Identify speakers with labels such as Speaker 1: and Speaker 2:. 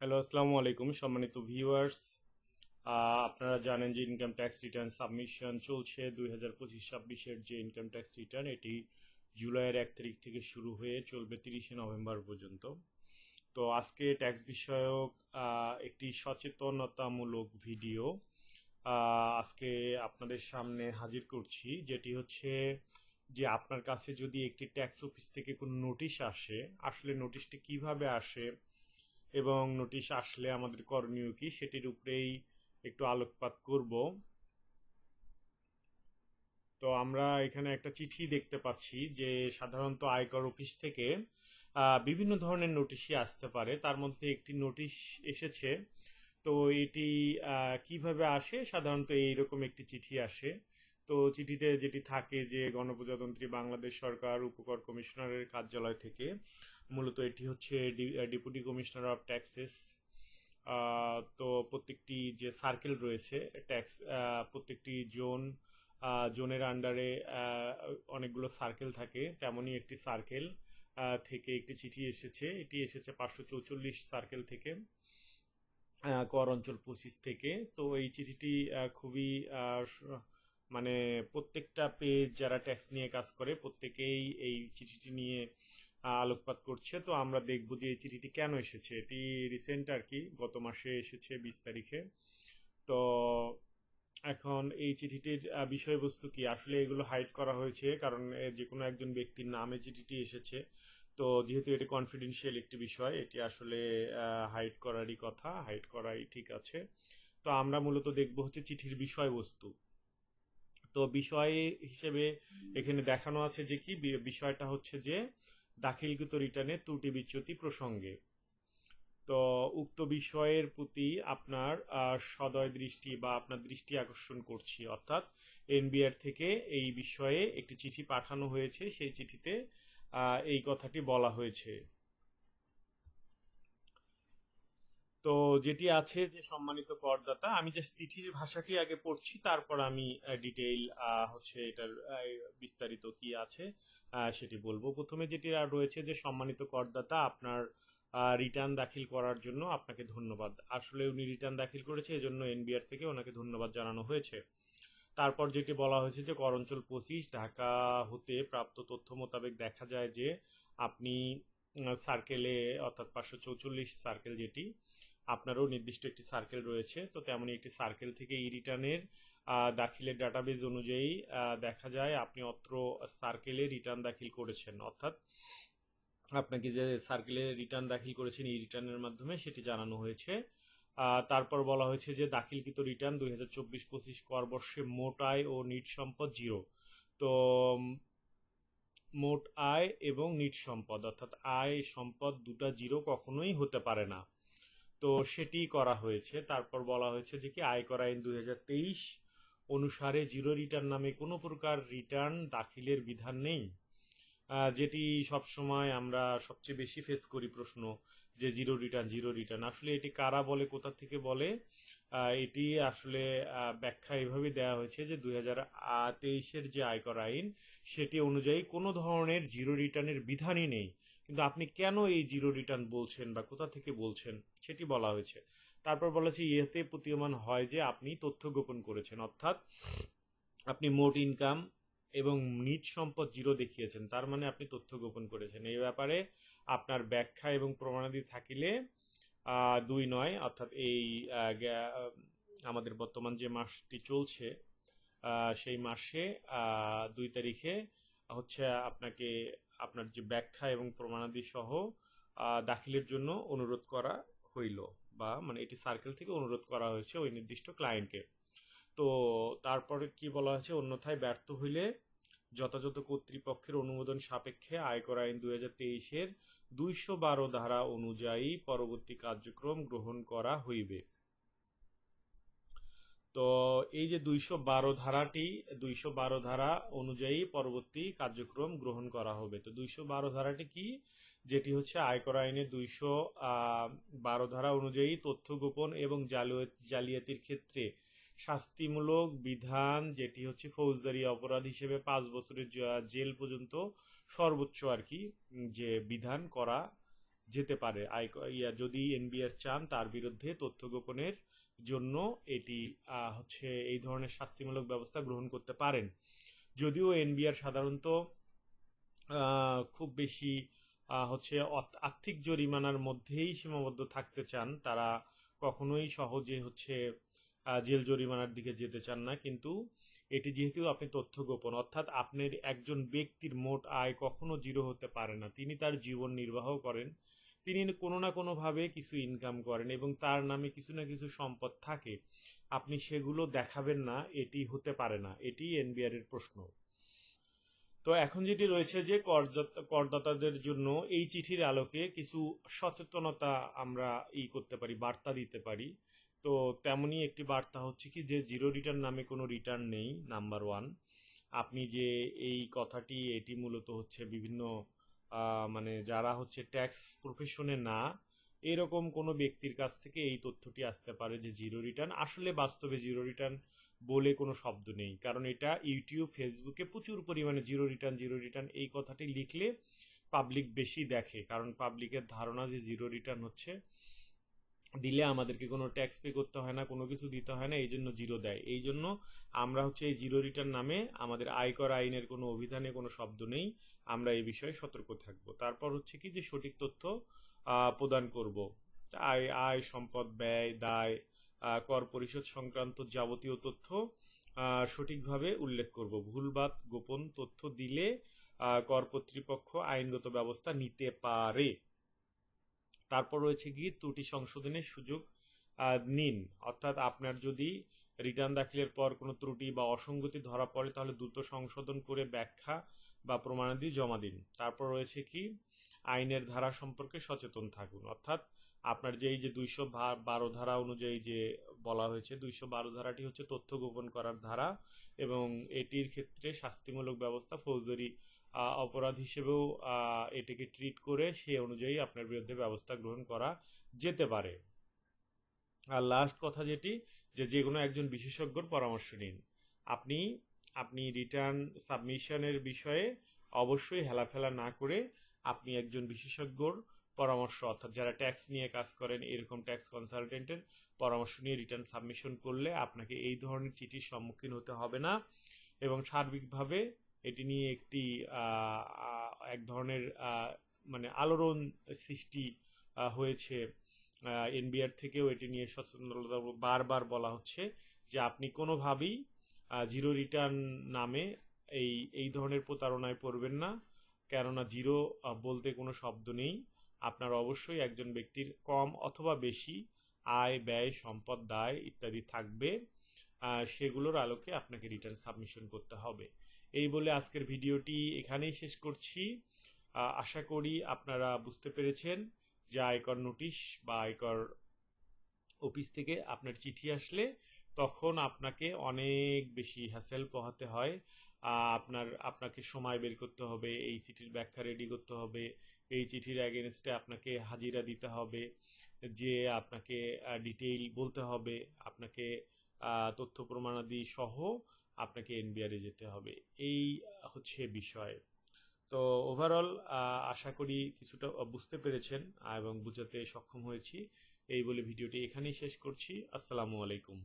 Speaker 1: Hello, আসসালামু আলাইকুম সম্মানিত ভিউয়ার্স। আপনারা জানেন যে ইনকাম ট্যাক্স রিটার্ন সাবমিশন চলছে দুই হাজার পঁচিশ ছাব্বিশের যে ইনকাম ট্যাক্স রিটার্ন এটি জুলাইয়ের এক তারিখ থেকে শুরু হয়ে চলবে তিরিশে নভেম্বর পর্যন্ত। তো আজকে ট্যাক্স বিষয়ক একটি সচেতনতামূলক ভিডিও আজকে আপনাদের সামনে হাজির করছি, যেটি হচ্ছে যে আপনার কাছে যদি একটি ট্যাক্স অফিস থেকে কোনো নোটিশ আসে, আসলে নোটিশটি কীভাবে আসে এবং নোটিশ আসলে আমাদের করণীয় কি, সেটির উপরেই একটু আলোকপাত করব। তো আমরা এখানে একটা চিঠি দেখতে পাচ্ছি যে সাধারণত আয়কর অফিস থেকে বিভিন্ন ধরনের নোটিশই আসতে পারে। তার মধ্যে একটি নোটিশ এসেছে। তো এটি কীভাবে আসে? সাধারণত এইরকম একটি চিঠি আসে। তো চিঠিতে যেটি থাকে যে গণপ্রজাতন্ত্রী বাংলাদেশ সরকার, উপকর কমিশনারের কার্যালয় থেকে মূলত এটি হচ্ছে ডেপুটি কমিশনার অফ ট্যাক্সেস তো প্রত্যেকটি যে সার্কেল রয়েছে ট্যাক্স প্রত্যেকটি জোন জোনের আন্ডারে অনেকগুলো সার্কেল থাকে, তেমনই একটি সার্কেল থেকে একটি চিঠি এসেছে। এটি এসেছে পাঁচশো চৌচল্লিশ সার্কেল থেকে কর অঞ্চল পঁচিশ থেকে। তো এই চিঠিটি খুবই মানে প্রত্যেকটা পেজ যারা ট্যাক্স নিয়ে কাজ করে, প্রত্যেকেই এই চিঠিটি নিয়ে আলোকপাত করছে, তো আমরা দেখব যে এই চিঠিটি কেন এসেছে। এটি রিসেন্ট আর কি, গত মাসে এসেছে বিশ তারিখে। তো এখন এই চিঠিটির বিষয়বস্তু কি? আসলে এগুলো হাইড করা হয়েছে, কারণ যে কোনো একজন ব্যক্তির নামে চিঠিটি এসেছে। তো যেহেতু এটি কনফিডেন্সিয়াল একটি বিষয়, এটি আসলে হাইড করারই কথা হাইড করাই ঠিক আছে। তো আমরা মূলত দেখব হচ্ছে চিঠির বিষয়বস্তু। তো বিষয় হিসেবে এখানে দেখানো আছে যে কি বিষয়টা হচ্ছে যে দাখিলকৃত রিটার্নে ত্রুটি বিচ্যুতি প্রসঙ্গে। তো উক্ত বিষয়ের প্রতি আপনার সদয় দৃষ্টি বা আপনার দৃষ্টি আকর্ষণ করছি। অর্থাৎ এনবিআর থেকে এই বিষয়ে একটি চিঠি পাঠানো হয়েছে। সেই চিঠিতে এই কথাটি বলা হয়েছে। তো যেটি আছে যে সম্মানিত করদাতা, আমি যে চিঠির ভাষাটি আগে পড়ছি, তারপর আমি ডিটেইল হচ্ছে এটার বিস্তারিত কি আছে সেটি বলব। প্রথমে যেটি আর রয়েছে যে সম্মানিত করদাতা, আপনার রিটার্ন দাখিল করার জন্য আপনাকে ধন্যবাদ। আসলে উনি রিটার্ন দাখিল করেছে, এজন্য এনবিআর থেকে ওনাকে ধন্যবাদ জানানো হয়েছে। তারপর যেটি বলা হয়েছে যে করঞ্চল পঁচিশ, ঢাকা হতে প্রাপ্ত তথ্য মোতাবেক দেখা যায় যে আপনি সার্কেলে অর্থাৎ পাঁচশো চৌচল্লিশ সার্কেল যেটি আপনারও নির্দিষ্ট একটি সার্কেল রয়েছে। তো তেমনই একটি সার্কেল থেকে ই রিটার্নের দাখিলের ডাটাবেজ অনুযায়ী দেখা যায় আপনি অত্র সার্কেলে রিটার্ন দাখিল করেছেন। অর্থাৎ আপনাকে যে সার্কেলে রিটার্ন দাখিল করেছেন ই রিটার্নের মাধ্যমে সেটি জানানো হয়েছে। তারপর বলা হয়েছে যে দাখিলকৃত রিটার্ন দুই হাজার চব্বিশ পঁচিশ কর বর্ষে মোট আয় ও নিট সম্পদ জিরো তো মোট আয় এবং নিট সম্পদ, অর্থাৎ আয় সম্পদ দুটা জিরো কখনোই হতে পারে না। তো সেটি করা হয়েছে। তারপর বলা হয়েছে যে কি আয়কর আইন দুই হাজার তেইশ অনুসারে জিরো রিটার্ন নামে কোনো প্রকার রিটার্ন দাখিলের বিধান নেই। যেটি সবসময় আমরা সবচেয়ে বেশি ফেস করি প্রশ্ন যে জিরো রিটার্ন জিরো রিটার্ন। আসলে এটি কারা বলে, কোথা থেকে বলে? এটি আসলে ব্যাখ্যা এভাবে দেওয়া হয়েছে যে দুই হাজার তেইশের যে আয়কর আইন, সেটি অনুযায়ী কোনো ধরনের জিরো রিটার্নের বিধানই নেই। কিন্তু আপনি কেন এই জিরো রিটার্ন বলছেন বা কোথা থেকে বলছেন সেটি বলা হয়েছে। তারপর বলা হয়েছে ইয়েতে প্রতীয়মান হয় যে আপনি তথ্য গোপন করেছেন, অর্থাৎ আপনি মোট ইনকাম এবং নিট সম্পদ জিরো দেখিয়েছেন, তার মানে আপনি তথ্য গোপন করেছেন। এই ব্যাপারে আপনার ব্যাখ্যা এবং প্রমাণাদি থাকিলে দুই নয়, অর্থাৎ এই আমাদের বর্তমান যে মাসটি চলছে সেই মাসে দুই তারিখে হচ্ছে আপনাকে আপনার যে ব্যাখ্যা এবং প্রমাণাদি সহ দাখিলের জন্য অনুরোধ করা হইল বা মানে এটি সার্কেল থেকে অনুরোধ করা হয়েছে ওই নির্দিষ্ট ক্লায়েন্টকে তো তারপরে কি বলা হয়েছে? অন্যথায় ব্যর্থ হইলে যথাযথ কর্তৃপক্ষের অনুমোদন সাপেক্ষে আয়কর আইন দুই হাজার তেইশের দুইশো বারো ধারা অনুযায়ী পরবর্তী কার্যক্রম গ্রহণ করা হইবে। তো এই যে দুইশো বারো ধারাটি, দুইশো বারো ধারা অনুযায়ী পরবর্তী কার্যক্রম গ্রহণ করা হবে। তো দুইশো বারো ধারাটি কি? যেটি হচ্ছে আয়কর আইনের দুইশো বারো ধারা অনুযায়ী তথ্য গোপন এবং জালিয়াত, জালিয়াতির ক্ষেত্রে শাস্তিমূলক বিধান, যেটি হচ্ছে ফৌজদারি অপরাধ হিসেবে পাঁচ বছরের জেল পর্যন্ত সর্বোচ্চ আর কি যে বিধান করা যেতে পারে। ইয়া, যদি এনবিআর চান তার বিরুদ্ধে তথ্য গোপনের জন্য এটি হচ্ছে এই ধরনের শাস্তিমূলক ব্যবস্থা গ্রহণ করতে পারেন। যদিও এনবিআর সাধারণত খুব বেশি হচ্ছে আর্থিক জরিমানার মধ্যেই সীমাবদ্ধ থাকতে চান, তারা কখনোই সহজে হচ্ছে জেল জরিমানার দিকে যেতে চান না। কিন্তু এটি যেহেতু আপনি তথ্য গোপন, অর্থাৎ আপনার একজন ব্যক্তির মোট আয় কখনো জিরো হতে পারে না। তিনি তার জীবন নির্বাহ করেন তিনি কোনো না কোনোভাবে কিছু ইনকাম করেন এবং তার নামে কিছু না কিছু সম্পদ থাকে। আপনি সেগুলো দেখাবেন না, এটি হতে পারে না। এটি এনবিআর এর প্রশ্ন। তো এখন যেটি রয়েছে যে করদাতা- করদাতাদের জন্য এই চিঠির আলোকে কিছু সচেতনতা আমরা ই করতে পারি, বার্তা দিতে পারি। তো তেমনই একটি বার্তা হচ্ছে কি যে জিরো রিটার্ন নামে কোনো রিটার্ন নেই নাম্বার ওয়ান আপনি যে এই কথাটি, এটি মূলত হচ্ছে বিভিন্ন মানে যারা হচ্ছে ট্যাক্স প্রফেশনে না, এরকম কোনো ব্যক্তির কাছ থেকে এই তথ্যটি আসতে পারে যে জিরো রিটার্ন আসলে বাস্তবে জিরো রিটার্ন বলে কোনো শব্দ নেই, কারণ এটা ইউটিউব ফেসবুকে প্রচুর পরিমাণে জিরো রিটার্ন জিরো রিটার্ন এই কথাটি লিখলে পাবলিক বেশি দেখে, কারণ পাবলিকের ধারণা যে জিরো রিটার্ন হচ্ছে দিলে আমাদেরকে কোনো ট্যাক্স পে করতে হয় না, কোনো কিছু দিতে হয় না, এই জন্য জিরো দেয়। এই জন্য আমরা হচ্ছে এই জিরো রিটার্ন নামে আমাদের আয়কর আইনের কোনো অভিধানে কোনো শব্দ নেই, আমরা এই বিষয়ে সতর্ক থাকব। তারপর হচ্ছে কি যে সঠিক তথ্য প্রদান করব। আয় আয়, সম্পদ, ব্যয়, দায় কর পরিশোধ সংক্রান্ত যাবতীয় তথ্য সঠিকভাবে উল্লেখ করব। ভুলবাদ গোপন তথ্য দিলে কর কর্তৃপক্ষ আইনগত ব্যবস্থা নিতে পারে। তারপর রয়েছে কি ত্রুটি সংশোধনের সুযোগ নিন। অর্থাৎ আপনার যদি রিটার্ন দাখিলের পর কোনো ত্রুটি বা অসঙ্গতি ধরা পড়ে, তাহলে দ্রুত সংশোধন করে ব্যাখ্যা বা প্রমাণাদি জমা দিন। তারপর রয়েছে কি, আইনের ধারা সম্পর্কে সচেতন থাকুন। অর্থাৎ আপনার যে এই যে দুইশো বারো ধারা অনুযায়ী যে বলা হয়েছে, দুইশো বারো ধারাটি হচ্ছে তথ্য গোপন করার ধারা এবং এটির ক্ষেত্রে শাস্তিমূলক ব্যবস্থা ফৌজদারি অপরাধ হিসেবেও এটিকে ট্রিট করে সেই অনুযায়ী আপনার বিরুদ্ধে ব্যবস্থা গ্রহণ করা যেতে পারে। আর লাস্ট কথা যেটি, যে যে কোনো একজন বিশেষজ্ঞর পরামর্শ নিন। আপনি আপনি রিটার্ন সাবমিশনের বিষয়ে অবশ্যই হেলাফেলা না করে আপনি একজন বিশেষজ্ঞর পরামর্শ, অর্থাৎ যারা ট্যাক্স নিয়ে কাজ করেন, এরকম ট্যাক্স কনসালটেন্টের পরামর্শ নিয়ে রিটার্ন সাবমিশন করলে আপনাকে এই ধরনের চিঠির সম্মুখীন হতে হবে না। এবং সার্বিকভাবে এটি নিয়ে একটি এক ধরনের মানে আলোড়ন সৃষ্টি হয়েছে। এনবিআর থেকেও এটি নিয়ে সচেতনতা বারবার বলা হচ্ছে যে আপনি কোনোভাবেই জিরো রিটার্ন নামে এই এই ধরনের প্রতারণায় পড়বেন না। কেননা জিরো বলতে কোনো শব্দ নেই। আপনার অবশ্যই একজন ব্যক্তির কম অথবা বেশি আয়, ব্যয়, সম্পদ, দায় ইত্যাদি থাকবে। সেগুলোর আলোকে আপনাকে রিটার্ন সাবমিশন করতে হবে। এই বলে আজকের ভিডিওটি এখানেই শেষ করছি। আশা করি আপনারা বুঝতে পেরেছেন যে আয়কর নোটিশ বা আয়কর অফিস থেকে আপনার চিঠি আসলে তখন আপনাকে অনেক বেশি হ্যাসেল পোহাতে হয়। আপনার, আপনাকে সময় বের করতে হবে, এই চিঠির ব্যাখ্যা রেডি করতে হবে, এই চিঠির অ্যাগেনস্টে আপনাকে হাজিরা দিতে হবে, যে আপনাকে ডিটেইল বলতে হবে, আপনাকে তথ্য প্রমাণাদি সহ আপনাকে এনবিআরে যেতে হবে। এই হচ্ছে বিষয়। তো ওভারঅল আশা করি কিছুটা বুঝতে পেরেছেন এবং বুঝাতে সক্ষম হয়েছি। এই বলে ভিডিওটি এখানেই শেষ করছি। আসসালামু আলাইকুম।